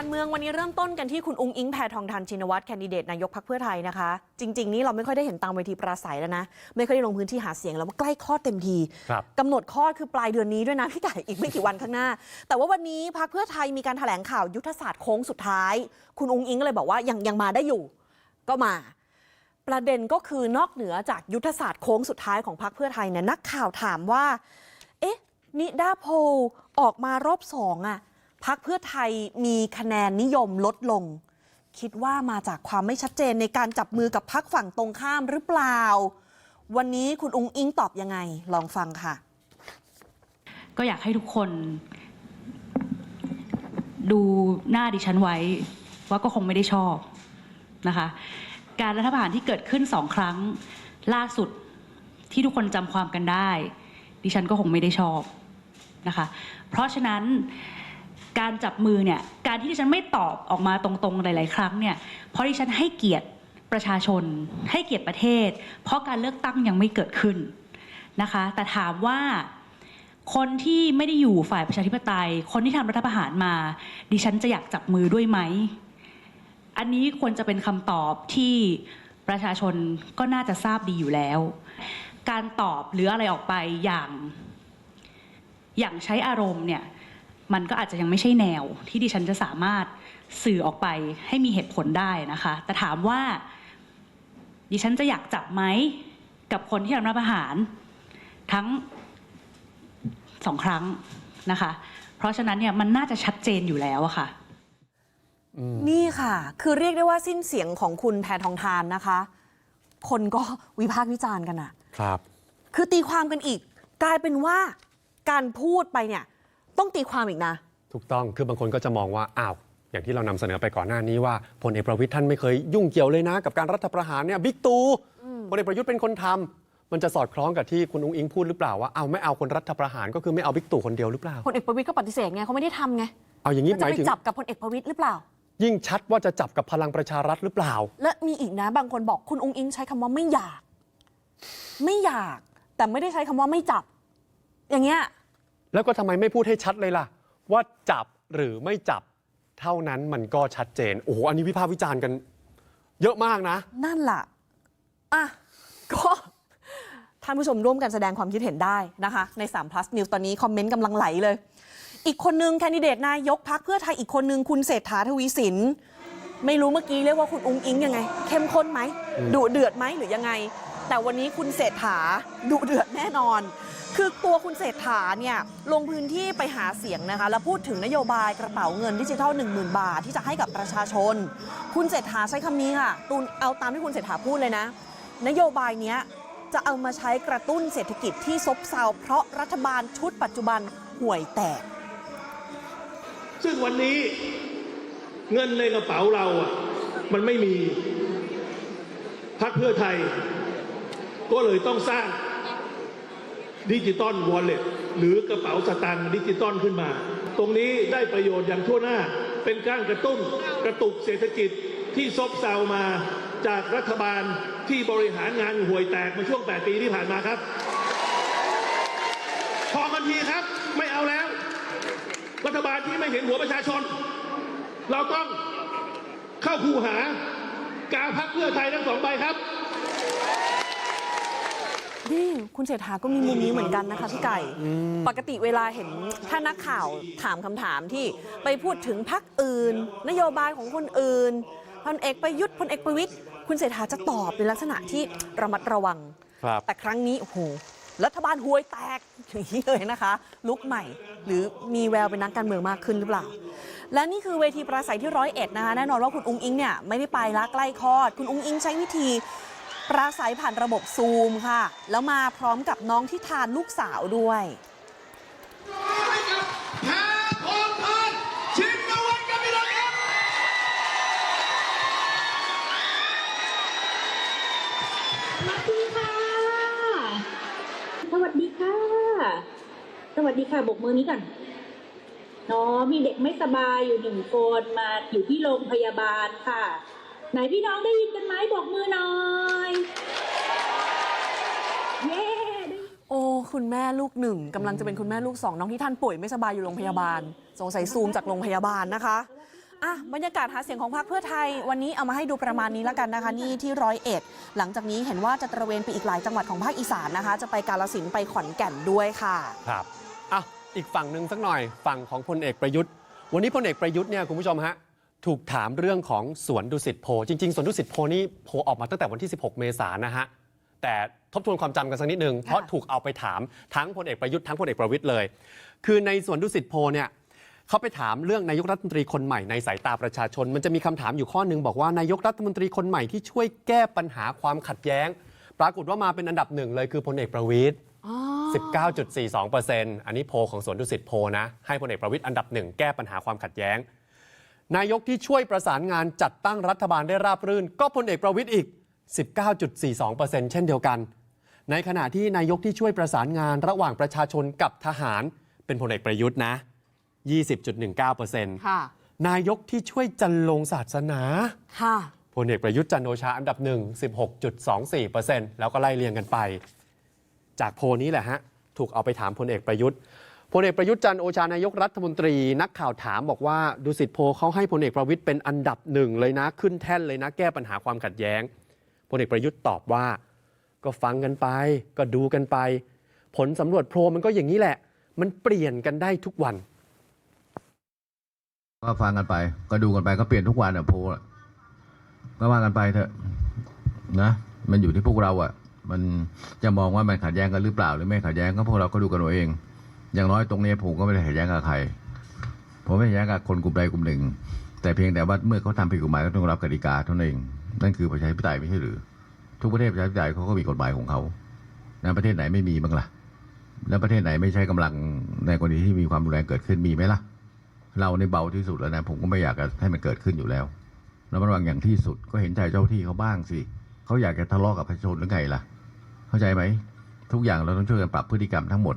การเมืองวันนี้เริ่มต้นกันที่คุณอุ้งอิงแพทองทานชินวัตรแคนดิเดตนายกพรรคเพื่อไทยนะคะ จริง ๆ นี่เราไม่ค่อยได้เห็นตามเวทีปราศัยแล้วนะ ไม่ค่อยได้ลงพื้นที่หาเสียงแล้วว่าใกล้คลอดเต็มทีครับกำหนดคลอดคือปลายเดือนนี้ด้วยนะพี่ไก่อีกไม่กี่วันข้างหน้า แต่ว่าวันนี้พรรคเพื่อไทยมีการแถลงข่าวยุทธศาสตร์โค้งสุดท้าย คุณอุ้งอิงก็เลยบอกว่ายังยังมาได้อยู่ ก็มา ประเด็นก็คือนอกเหนือจากยุทธศาสตร์โค้งสุดท้ายของพรรคเพื่อไทยเนี่ยนักข่าวถามว่า เอ๊ะนิดาโพลออกมารอบสองอะ พักเพื่อไทยมีคะแนนนิยมลดลง คิดว่ามาจากความไม่ชัดเจนในการจับมือกับพักฝั่งตรงข้ามหรือเปล่า วันนี้คุณอุงอิงตอบยังไง ลองฟังค่ะ ก็อยากให้ทุกคน ดูหน้าดิฉันไว้ ว่าก็คงไม่ได้ชอบนะคะ การรัฐประหารที่เกิดขึ้นสองครั้งล่าสุดที่ทุกคนจำความกันได้ ดิฉันก็คงไม่ได้ชอบนะคะ เพราะฉะนั้น การจับมือเนี่ยการที่ดิฉันไม่ตอบออกมาตรงๆหลาย ๆ ครั้งเนี่ยเพราะดิฉันให้เกียรติประชาชน ให้เกียรติประเทศ เพราะการเลือกตั้งยังไม่เกิดขึ้นนะคะ แต่ถามว่าคนที่ไม่ได้อยู่ฝ่ายประชาธิปไตย คนที่ทำรัฐประหารมา ดิฉันจะอยากจับมือด้วยไหม อันนี้ควรจะเป็นคำตอบที่ประชาชนก็น่าจะทราบดีอยู่แล้ว การตอบหรืออะไรออกไปอย่าง อย่างใช้อารมณ์เนี่ย มันก็อาจจะยังไม่ใช่แนวที่ดิฉันจะสามารถสื่อออกไปให้มีเหตุผลได้นะคะ แต่ถามว่า ดิฉันจะอยากจับไหมกับคนที่ทำรัฐประหารทั้งสองครั้งนะคะ เพราะฉะนั้นเนี่ยมันน่าจะชัดเจนอยู่แล้วอะค่ะนี่ค่ะ คือเรียกได้ว่าสิ้นเสียงของคุณแพทองทานนะคะ คนก็วิพากษ์วิจารณ์กันอะครับ คือตีความกันอีก กลายเป็นว่าการพูดไปเนี่ย ต้องตีความอีกนะ ถูกต้องคือบางคนก็จะมองว่าอ้าวอย่างที่เรานำเสนอไปก่อนหน้านี้ว่าพลเอกประวิทย์ท่านไม่เคยยุ่งเกี่ยวเลยนะ กับการรัฐประหารเนี่ยบิ๊กตูพลเอกประยุทธ์เป็นคนทำมันจะสอดคล้องกับที่คุณอุ้งอิงพูดหรือเปล่าว่าเอาไม่เอาคนรัฐประหารก็คือไม่เอาบิ๊กตู่คนเดียวหรือเปล่าพลเอกประวิตยก็ปฏิเสธไงเขาไม่ได้ทำไงเอาอย่างนี้แล้วหจะมายไปถึงจับกับพลเอกประวิตยหรือเปล่า ยิ่งชัดว่าจะจับกับพลังประชารัฐหรือเปล่า และมีอีกนะบางคนบอกคุณองค์อิงใช้คำว่าไม่อยาก ไม่อยาก แต่ไม่ได้ใช้คำว่าไม่จับ อย่างเงี้ย แล้วก็ทำไมไม่พูดให้ชัดเลยล่ะ ว่าจับหรือไม่จับเท่านั้นมันก็ชัดเจน โอ้โห อันนี้วิพากษ์วิจารณ์กัน เยอะมากนะ นั่นล่ะ อะ ก็ท่านผู้ชมร่วมกันแสดงความคิดเห็นได้นะคะ ใน3 plus news ตอนนี้คอมเมนต์กำลังไหลเลย อีกคนนึงแคนดิเดตนายกพักเพื่อไทยอีกคนนึงคุณเศรษฐาทวีสิน ไม่รู้เมื่อกี้เรียกว่าคุณอุ้งอิงยังไง เข้มข้นไหมดุเดือดไหมหรือยังไง แต่วันนี้คุณเศรษฐาดุเดือดแน่นอน คือตัวคุณเศรษฐาเนี่ยลงพื้นที่ไปหาเสียงนะคะ แล้วพูดถึงนโยบายกระเป๋าเงินดิจิทัล 10,000 บาทที่จะให้กับประชาชน คุณเศรษฐาใช้คำนี้ค่ะตูนเอาตามที่คุณเศรษฐาพูดเลยนะ นโยบายเนี้ยจะเอามาใช้กระตุ้นเศรษฐกิจที่ซบเซาเพราะรัฐบาลชุดปัจจุบันห่วยแตก ซึ่งวันนี้เงินในกระเป๋าเราอะมันไม่มีพรรคเพื่อไทย ก็เลยต้องสร้าง ดิจิตอลวอลเล็ตหรือกระเป๋าสตางค์ดิจิตอลขึ้นมา ตรงนี้ได้ประโยชน์อย่างทั่วหน้า เป็นการกระตุ้นกระตุกเศรษฐกิจที่ซบเซามาจากรัฐบาลที่บริหารงานห่วยแตกมาช่วง 8 ปีที่ผ่านมาครับ พอกันทีครับไม่เอาแล้ว รัฐบาลที่ไม่เห็นหัวประชาชน เราต้องเข้าคูหากาพักเพื่อไทยทั้งสองใบครับ นี่คุณเศรษฐาก็มีมุมนี้เหมือนกันนะคะพี่ไก่ ปกติเวลาเห็นถ้านักข่าวถามคำถามที่ไปพูดถึงพักอื่น นโยบายของคนอื่นพลเอกประยุทธ์พลเอกประวิตยคุณเศรษฐาจะตอบในลักษณะที่ระมัดระวัง ครับแต่ครั้งนี้โอ้โหรัฐบาลห่วยแตกอย่างนี้เลยนะคะ ลุกใหม่ หรือมีแววเป็นนักการเมืองมากขึ้นหรือเปล่า และนี่คือเวทีปราศัยที่ร้อยเอ็ดนะคะแน่นอนว่าคุณอุ้งอิงเนี่ยไม่ได้ไปละใกล้คลอด คุณอุ้งอิงใช้วิธี ปราศัยผ่านระบบซูมค่ะ แล้วมาพร้อมกับน้องที่ทานลูกสาวด้วยสวัสดีค่ะ สวัสดีค่ะ สวัสดีค่ะบกมือนี้ก่อนเนาะมีเด็กไม่สบายอยู่หนึ่งคนมาอยู่ที่โรงพยาบาลค่ะ ไหนพี่น้องได้ยินกันไหมบอกมือหน่อยเย้ได้โอ้คุณแม่ลูกหนึ่งกำลังจะเป็นคุณแม่ลูกสองน้องที่ท่านป่วยไม่สบายอยู่โรงพยาบาล สงสัยซูมจากโรงพยาบาลนะคะอะบรรยากาศหาเสียงของพรรคเพื่อไทยวันนี้เอามาให้ดูประมาณนี้แล้วกันนะคะนี่ที่ร้อยเอ็ดหลังจากนี้เห็นว่าจะตระเวนไปอีกหลายจังหวัดของภาคอีสานนะคะ จะไปกาลสินธุ์ไปขอนแก่นด้วยค่ะครับอะอีกฝั่งหนึ่งสักหน่อยฝั่งของพลเอกประยุทธ์ วันนี้พลเอกประยุทธ์เนี่ยคุณผู้ชมฮะ ถูกถามเรื่องของสวนดุสิตโพลจริง ๆ สวนดุสิตโพลนี่โพลออกมาตั้งแต่วันที่ 16 เมษายนนะฮะ แต่ทบทวนความจำกันสักนิดนึง เพราะถูกเอาไปถามทั้งพลเอกประยุทธ์ทั้งพลเอกประวิตยเลย คือในสวนดุสิตโพลเนี่ยเขาไปถามเรื่องนายกรัฐมนตรีคนใหม่ในสายตาประชาชน มันจะมีคำถามอยู่ข้อหนึงบอกว่านายกรัฐมนตรีคนใหม่ที่ช่วยแก้ปัญหาความขัดแย้ง ปรากฏว่ามาเป็นอันดับหนึ่งเลยคือพลเอกประวิตย19.42%อันนี้โพลของสวนดุสิตโพลนะให้พลเอกประวิตยอันดับหนึ่งแก้ปัญหาความขัดแย้ง นายกที่ช่วยประสานงานจัดตั้งรัฐบาลได้ราบรื่น ก็พลเอกประวิตยอีก 19.42%เช่นเดียวกัน ในขณะที่นายกที่ช่วยประสานงานระหว่างประชาชนกับทหารเป็นพลเอกประยุทธ์นะ 20.19%ค่ะนายกที่ช่วยจันลงศาสนาค่ะพลเอกประยุทธ์จันทร์โอชาอันดับหนึ่ง16.24%แล้วก็ไล่เรียงกันไป จากโพลนี้แหละฮะ ถูกเอาไปถามพลเอกประยุทธ์ พลเอกประยุทธ์จันโอชานายกรัฐมนตรี นักข่าวถามบอกว่าดูสิตโพเขาให้พลเอกประวิทย์เป็นอันดับหนึ่งเลยนะขึ้นแท่นเลยนะ แก้ปัญหาความขัดแย้งพลเอกประยุทธ์ตอบว่า ก็ฟังกันไป ก็ดูกันไป ผลสำรวจโพลมันก็อย่างนี้แหละ มันเปลี่ยนกันได้ทุกวัน ก็ฟังกันไป ก็ดูกันไปก็เปลี่ยนทุกวันอะโพลอะก็ว่ากันไปเถอะนะมันอยู่ที่พวกเราอะมันจะมองว่ามันขัดแย้งกันหรือเปล่า หรือไม่ขัดแย้งก็พวกเราก็ดูกันเอาเอง อย่างน้อยตรงนี้ผมก็ไม่ได้ขัดแย้งกับใคร ผมไม่แย้งกับคนกลุ่มใดกลุ่มหนึ่ง แต่เพียงแต่ว่าเมื่อเขาทำผิดกฎหมายก็ต้องรับกติกาเท่านั้นเอง นั่นคือประชาธิปไตยไม่ใช่หรือ ทุกประเทศประชาธิปไตยเขาก็มีกฎหมายของเขานะประเทศไหนไม่มีบ้างล่ะ แล้วประเทศไหนไม่ใช้กำลังในกรณีที่มีความรุนแรงเกิดขึ้นมีไหมล่ะ เราในเบาที่สุดแล้วนะผมก็ไม่อยากให้มันเกิดขึ้นอยู่แล้วระมัดระวังอย่างที่สุดก็เห็นใจเจ้าที่เขาบ้างสิเขาอยากจะทะเลาะกับประชาชนหรือไงล่ะ เข้าใจไหมทุกอย่างเราต้องช่วยกันปรับพฤติกรรมทั้งหมดอะ